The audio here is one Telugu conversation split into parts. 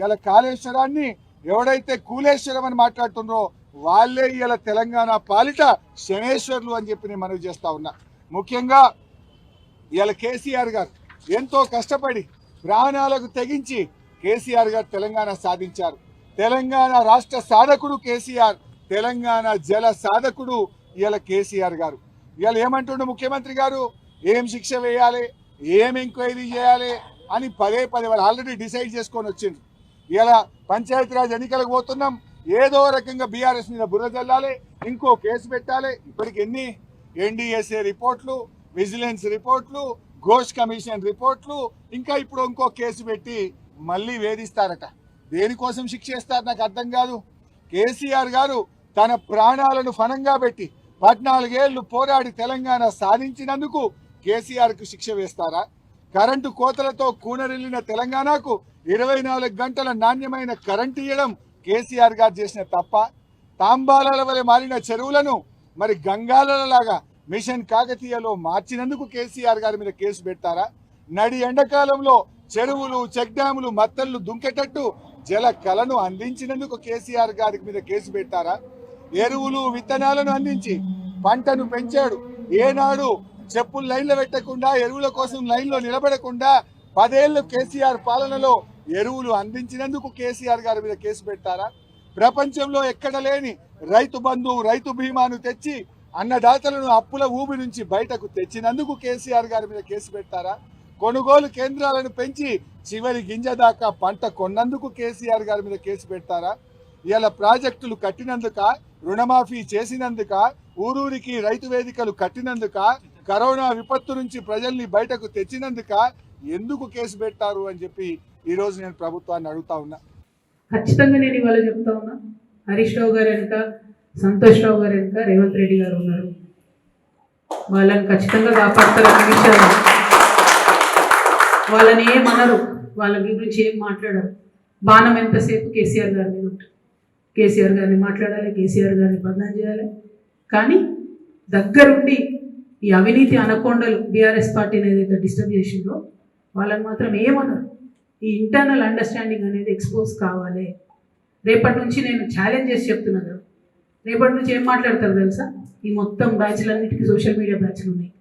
ఇవాళ కాళేశ్వరాన్ని ఎవడైతే కూలేశ్వరం అని మాట్లాడుతున్నారో వాళ్ళే ఇవాళ తెలంగాణ పాలిట శనేశ్వర్లు అని చెప్పి నేను మనవి చేస్తా ఉన్నా. ముఖ్యంగా ఇవాళ కేసీఆర్ గారు ఎంతో కష్టపడి ప్రాణాలకు తెగించి కేసీఆర్ గారు తెలంగాణ సాధించారు. తెలంగాణ రాష్ట్ర సాధకుడు కేసీఆర్ తెలంగాణ జల సాధకుడు ఇవాళ కేసీఆర్ గారు. ఇవాళ ఏమంటుండు ముఖ్యమంత్రి గారు? ఏం శిక్ష వేయాలి? ఏం ఎంక్వైరీ చేయాలి? అని పదే పదే వాళ్ళు ఆల్రెడీ డిసైడ్ చేసుకొని వచ్చింది ఇలా పంచాయతీరాజ్ ఎన్నికలకు పోతున్నాం. ఏదో రకంగా బీఆర్ఎస్ మీద బుర్ర చల్లాలి ఇంకో కేసు పెట్టాలి. ఇప్పటికి ఎన్ని ఎన్డీఎస్ఏ రిపోర్ట్లు విజిలెన్స్ రిపోర్ట్లు ఘోష్ కమిషన్ రిపోర్ట్లు ఇంకా ఇప్పుడు ఇంకో కేసు పెట్టి మళ్ళీ వేధిస్తారట. దేనికోసం శిక్షిస్తారు నాకు అర్థం కాదు. కేసీఆర్ గారు తన ప్రాణాలను ఫనంగా పెట్టి పద్నాలుగేళ్ళు పోరాడి తెలంగాణ సాధించినందుకు కేసీఆర్కు శిక్ష వేస్తారా? కరెంటు కోతలతో కూనరిల్లిన తెలంగాణకు ఇరవై నాలుగు గంటల నాణ్యమైన కరెంటు ఇవ్వడం కేసీఆర్ గారు చేసిన తప్ప తాంబాలాల వలె మారిన చెరువులను మరి గంగాలలాగా మిషన్ కాకతీయలో మార్చినందుకు కేసీఆర్ గారి మీద కేసు పెడతారా? నడి ఎండాకాలంలో చెరువులు చెక్ డ్యాములు మత్తళ్ళు దుంకేటట్టు జల కలను అందించినందుకు కేసీఆర్ గారి మీద కేసు పెట్టారా ఎరువులు విత్తనాలను అందించి పంటను పెంచాడు. ఏనాడు చెప్పులు లైన్లో పెట్టకుండా ఎరువుల కోసం లైన్లో నిలబడకుండా పదేళ్ళు కేసీఆర్ పాలనలో ఎరువులు అందించినందుకు కేసీఆర్ గారి మీద కేసు పెట్టారా? ప్రపంచంలో ఎక్కడ లేని రైతు బంధు రైతు బీమాను తెచ్చి అన్నదాతలను అప్పుల ఊబి నుంచి బయటకు తెచ్చినందుకు కేసీఆర్ గారి మీద కేసు పెట్టారా? కొనుగోలు కేంద్రాలను పెంచి చివరి గింజ దాకా పంట కొన్నందుకు కేసీఆర్ గారి మీద కేసు పెడతారా ఇలా ప్రాజెక్టులు కట్టినందుక? రుణమాఫీ చేసినందుక? ఊరూరికి రైతు వేదికలు కట్టినందుక? కరోనా విపత్తు నుంచి ప్రజల్ని బయటకు తెచ్చినందుక? ఎందుకు కేసు పెట్టారు అని చెప్పి ఈ రోజు నేను ప్రభుత్వాన్ని అడుగుతా ఉన్నా. ఖచ్చితంగా నేను ఇవాళ చెప్తా ఉన్నా. హరీష్ రావు గారు వెనుక సంతోష్ రావు గారు వెనుక రేవంత్ రెడ్డి గారు ఉన్నారు. వాళ్ళని ఖచ్చితంగా కాపాడతారని విషయాలు వాళ్ళని ఏమనరు. వాళ్ళ గురించి ఏం మాట్లాడరు. బాణం ఎంతసేపు కేసీఆర్ గారి మీద ఉంటుంది. కేసీఆర్ గారిని మాట్లాడాలి కేసీఆర్ గారిని బంధం చేయాలి. కానీ దగ్గరుండి ఈ అవినీతి అనకొండలు బీఆర్ఎస్ పార్టీని ఏదైతే డిస్టర్బ్ చేసిందో వాళ్ళని మాత్రం ఏమనరు. ఈ ఇంటర్నల్ అండర్స్టాండింగ్ అనేది ఎక్స్పోజ్ కావాలి. రేపటి నుంచి నేను ఛాలెంజ్ చేసి చెప్తున్నా కదా. రేపటి నుంచి ఏం మాట్లాడతారు తెలుసా? ఈ మొత్తం బ్యాచ్లన్నిటికీ సోషల్ మీడియా బ్యాచ్లు ఉన్నాయి.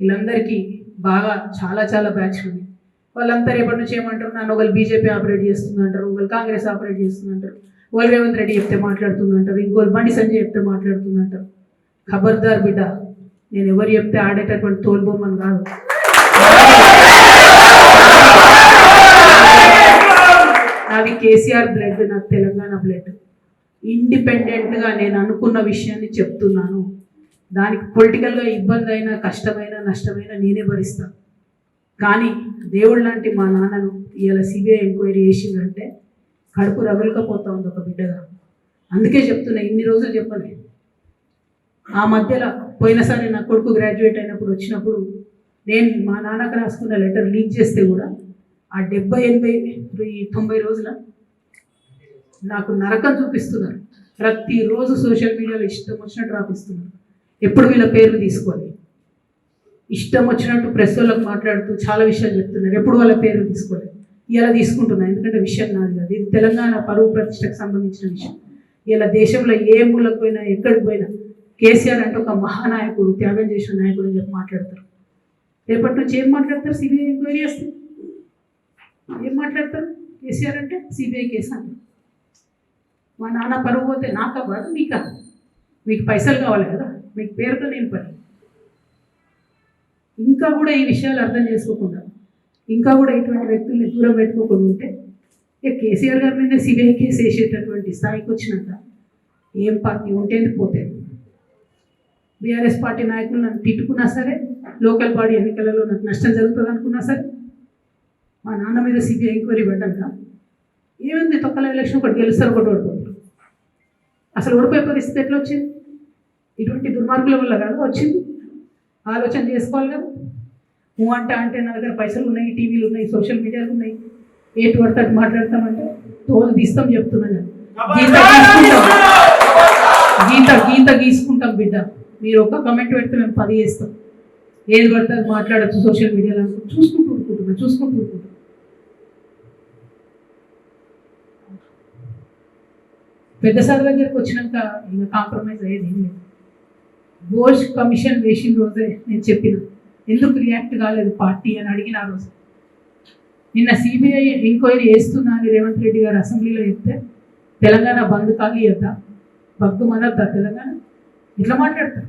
వీళ్ళందరికీ బాగా చాలా చాలా బ్యాచ్లు ఉన్నాయి. వాళ్ళంతా రేపటి నుంచి ఏమంటారు? నన్ను ఒకళ్ళు బీజేపీ ఆపరేట్ చేస్తుందంటారు ఒకళ్ళు కాంగ్రెస్ ఆపరేట్ చేస్తుందంటారు ఒకళ్ళు రేవంత్ రెడ్డి చెప్తే మాట్లాడుతుందంటారు ఇంకోళ్ళు బండి సంజయ్ చెప్తే మాట్లాడుతుందంటారు. ఖబర్దార్ బిడ్డ నేను ఎవరు చెప్తే ఆడేటటువంటి తోలుబొమ్మని కాదు. అది కేసీఆర్ బ్లడ్ నాకు తెలంగాణ బ్లడ్ ఇండిపెండెంట్గా నేను అనుకున్న విషయాన్ని చెప్తున్నాను. దానికి పొలిటికల్గా ఇబ్బంది అయినా కష్టమైన నష్టమైన నేనే భరిస్తాను కానీ దేవుడు లాంటి మా నాన్నను ఇవాళ సిబిఐ ఎంక్వైరీ చేసిందంటే కడుపు రగులుకపోతా ఉంది ఒక బిడ్డగా. అందుకే చెప్తున్నా ఇన్ని రోజులు చెప్పలే. ఆ మధ్యలో పోయినసారి నా కొడుకు గ్రాడ్యుయేట్ అయినప్పుడు వచ్చినప్పుడు నేను మా నాన్నకు రాసుకున్న లెటర్ లీక్ చేస్తే కూడా ఆ డెబ్బై ఎనభై తొంభై రోజుల నాకు నరకం చూపిస్తున్నారు. ప్రతిరోజు సోషల్ మీడియాలో ఇష్టం వచ్చినట్టు రాపిస్తున్నారు. ఎప్పుడు వీళ్ళ పేర్లు తీసుకోవాలి? ఇష్టం వచ్చినట్టు ప్రెస్ వాళ్ళకి మాట్లాడుతూ చాలా విషయాలు చెప్తున్నారు. ఎప్పుడు వాళ్ళ పేర్లు తీసుకోవాలి? ఇలా తీసుకుంటున్నాను ఎందుకంటే విషయం నాది కాదు. ఇది తెలంగాణ పరువు ప్రతిష్టకు సంబంధించిన విషయం. ఇలా దేశంలో ఏ మూలకు పోయినా ఎక్కడికి పోయినా కేసీఆర్ అంటే ఒక మహానాయకుడు త్యాగం చేసిన నాయకుడు అని చెప్పి మాట్లాడతారు. రేపటి నుంచి ఏం మాట్లాడతారు? సిబిఐ ఎంక్వైరీ చేస్తే? ఏం మాట్లాడతారు? కేసీఆర్ అంటే సిబిఐ కేసు అంటారు మా నాన్న పరువు పోతే నాకా బాధ మీకా? మీకు పైసలు కావాలి కదా మీకు పేరుతో నేను పని. ఇంకా కూడా ఈ విషయాలు అర్థం చేసుకోకుండా ఇంకా కూడా ఇటువంటి వ్యక్తుల్ని దూరం పెట్టుకోకుండా ఉంటే ఇక కేసీఆర్ గారి మీద సిబిఐ కేసు వేసేటటువంటి స్థాయికి వచ్చినాక ఏం పార్టీ ఉంటేంది పోతే? బీఆర్ఎస్ పార్టీ నాయకులు నన్ను తిట్టుకున్నా సరే లోకల్ బాడీ ఎన్నికలలో నాకు నష్టం జరుగుతుంది అనుకున్నా సరే మా నాన్న మీద సిబిఐ ఎంక్వైరీ పడ్డాక ఏమైంది తొక్కల ఎలక్షన్ ఒకటి గెలుస్తారు ఒకటి ఓడిపోతారు. అసలు ఓడిపోయే పరిస్థితి ఎట్లా వచ్చింది? ఇటువంటి దుర్మార్గుల వల్ల కదా వచ్చింది. ఆలోచన చేసుకోవాలి కదా. నువ్వు అంటే అంటే నా దగ్గర పైసలు ఉన్నాయి టీవీలు ఉన్నాయి సోషల్ మీడియాలు ఉన్నాయి. ఏటు పడితే అటు మాట్లాడతామంటే తోలు తీస్తాం చెప్తున్నాను గీత గీసుకుంటాం. గీత గీత గీసుకుంటాం బిడ్డ. మీరు ఒక్క కమెంట్ పెడితే మేము పది చేస్తాం ఏది పడతారు మాట్లాడచ్చు సోషల్ మీడియాలో చూసుకుంటూ ఊరుకుంటున్నాం చూసుకుంటూ ఊరుకుంటాం పెద్ద సార్ దగ్గరికి వచ్చినాక ఇంకా కాంప్రమైజ్ అయ్యేది ఏం లేదు. బోర్డ్ కమిషన్ వేసిన రోజే నేను చెప్పిన ఎందుకు రియాక్ట్ కాలేదు పార్టీ అని అడిగిన ఆ రోజు. నిన్న సిబిఐ ఎంక్వైరీ చేస్తున్నా అని రేవంత్ రెడ్డి గారు అసెంబ్లీలో చెప్తే తెలంగాణ బంద్ ఖాళీ వద్దా బగ్గు మనద్దా తెలంగాణ? ఇట్లా మాట్లాడతారు.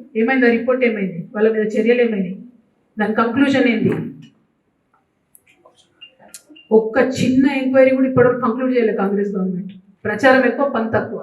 ఏమైంది? ఆ రిపోర్ట్ ఏమైంది? వాళ్ళ మీద చర్యలు ఏమైంది దాని కంక్లూజన్ ఏంది? ఒక్క చిన్న ఎంక్వైరీ కూడా ఇప్పటివరకు కంక్లూడ్ చేయలేదు కాంగ్రెస్ గవర్నమెంట్ ప్రచారం ఎక్కువ పని తక్కువ.